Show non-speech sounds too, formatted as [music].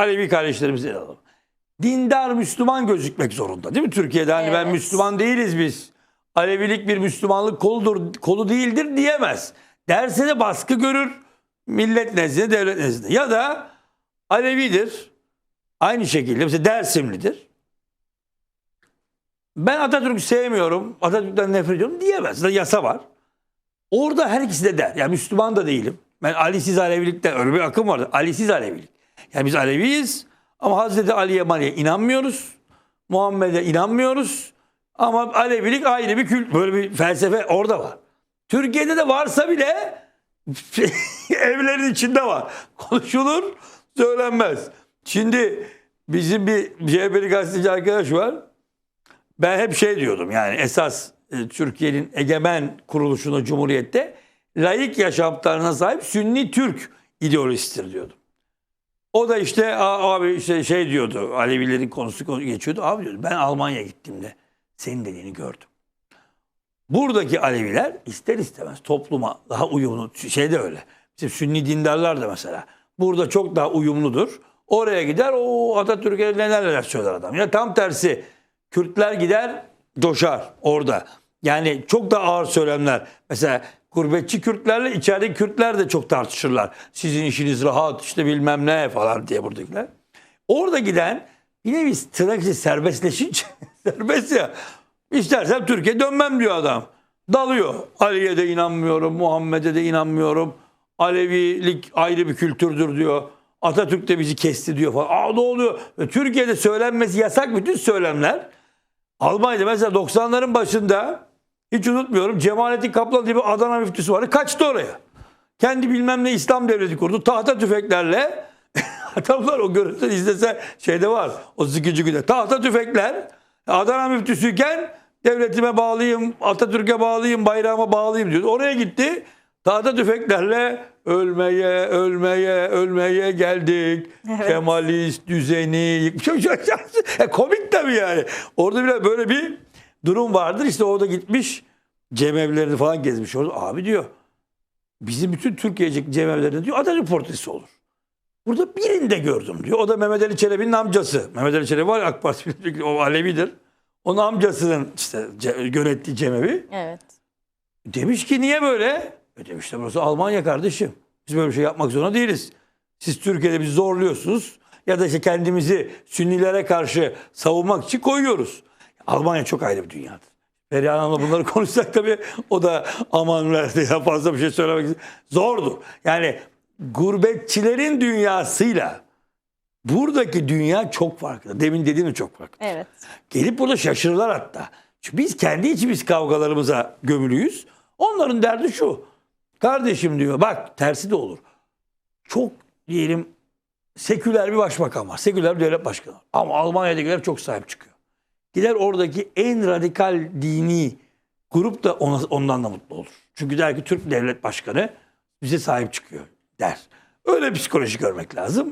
Alevi kardeşlerimizi ele alalım. Dindar Müslüman gözükmek zorunda değil mi Türkiye'de? Hani ben Evet. Müslüman değiliz biz. Alevilik bir Müslümanlık koludur, kolu değildir diyemez. Derse de baskı görür millet nezdinde, devlet nezdinde. Ya da Alevidir. Aynı şekilde mesela Dersimlidir. Ben Atatürk'ü sevmiyorum, Atatürk'ten nefret ediyorum diyemez. Yasa var. Orada her ikisi de der. Yani Müslüman da değilim. Ben Ali'siz Alevilikten öyle bir akım vardı. Ali'siz Alevilik. Yani biz Aleviyiz ama Hazreti Ali'ye Mali'ye inanmıyoruz. Muhammed'e inanmıyoruz. Ama Alevilik ayrı bir kült. Böyle bir felsefe orada var. Türkiye'de de varsa bile [laughs] evlerin içinde var. Konuşulur, söylenmez. Şimdi bizim bir CHP'li gazeteci arkadaş var. Ben hep şey diyordum yani esas e, Türkiye'nin egemen kuruluşunu Cumhuriyet'te layık yaşamlarına sahip Sünni Türk ideolojisidir diyordum. O da işte "Aa, abi işte şey diyordu Alevilerin konusu konu- geçiyordu. Abi diyordu ben Almanya'ya gittiğimde senin dediğini gördüm. Buradaki Aleviler ister istemez topluma daha uyumlu şey de öyle. Bizim Sünni dindarlar da mesela burada çok daha uyumludur. Oraya gider o Atatürk'e neler neler söyler adam. Ya tam tersi Kürtler gider coşar orada. Yani çok da ağır söylemler. Mesela gurbetçi Kürtlerle içerideki Kürtler de çok tartışırlar. Sizin işiniz rahat işte bilmem ne falan diye buradakiler. Orada giden bir nevi içi serbestleşince [laughs] serbest ya. İstersem Türkiye dönmem diyor adam. Dalıyor. Ali'ye de inanmıyorum, Muhammed'e de inanmıyorum. Alevilik ayrı bir kültürdür diyor. Atatürk de bizi kesti diyor falan. Aa ne oluyor? Ve Türkiye'de söylenmesi yasak bütün söylemler. Almanya'da mesela 90'ların başında hiç unutmuyorum Cemalettin Kaplan diye bir Adana müftüsü vardı. Kaçtı oraya. Kendi bilmem ne İslam devleti kurdu. Tahta tüfeklerle [laughs] adamlar o görüntüleri izlese şeyde var. O sıkıcı günde. Tahta tüfekler Adana müftüsüyken devletime bağlıyım, Atatürk'e bağlıyım, bayrağıma bağlıyım diyor. Oraya gitti. Tahta tüfeklerle ölmeye, ölmeye, ölmeye geldik. Evet. Kemalist düzeni yıkmış. [laughs] E, komik tabii yani. Orada bile böyle bir durum vardır. İşte orada gitmiş cemevlerini falan gezmiş. Orada abi diyor bizim bütün Türkiye'deki cemevlerinde diyor Atatürk portresi olur. Burada birinde gördüm diyor. O da Mehmet Ali Çelebi'nin amcası. Mehmet Ali Çelebi var AK Parti o Alevidir. Onun amcasının işte yönettiği cemevi. Evet. Demiş ki niye böyle? E demiş de burası Almanya kardeşim. Biz böyle bir şey yapmak zorunda değiliz. Siz Türkiye'de bizi zorluyorsunuz. Ya da işte kendimizi Sünnilere karşı savunmak için koyuyoruz. Almanya çok ayrı bir dünyadır. Perihan Hanım'la bunları [laughs] konuşsak tabii o da aman verdi ya fazla bir şey söylemek için. Zordu. Yani gurbetçilerin dünyasıyla buradaki dünya çok farklı. Demin dediğim çok farklı. Evet. Gelip burada şaşırırlar hatta. Çünkü biz kendi içimiz kavgalarımıza gömülüyüz. Onların derdi şu. Kardeşim diyor bak tersi de olur. Çok diyelim seküler bir başbakan var. Seküler bir devlet başkanı. Ama Almanya'dakiler çok sahip çıkıyor. Gider oradaki en radikal dini grup da ona, ondan da mutlu olur. Çünkü der ki Türk devlet başkanı bize sahip çıkıyor der. Öyle psikoloji görmek lazım.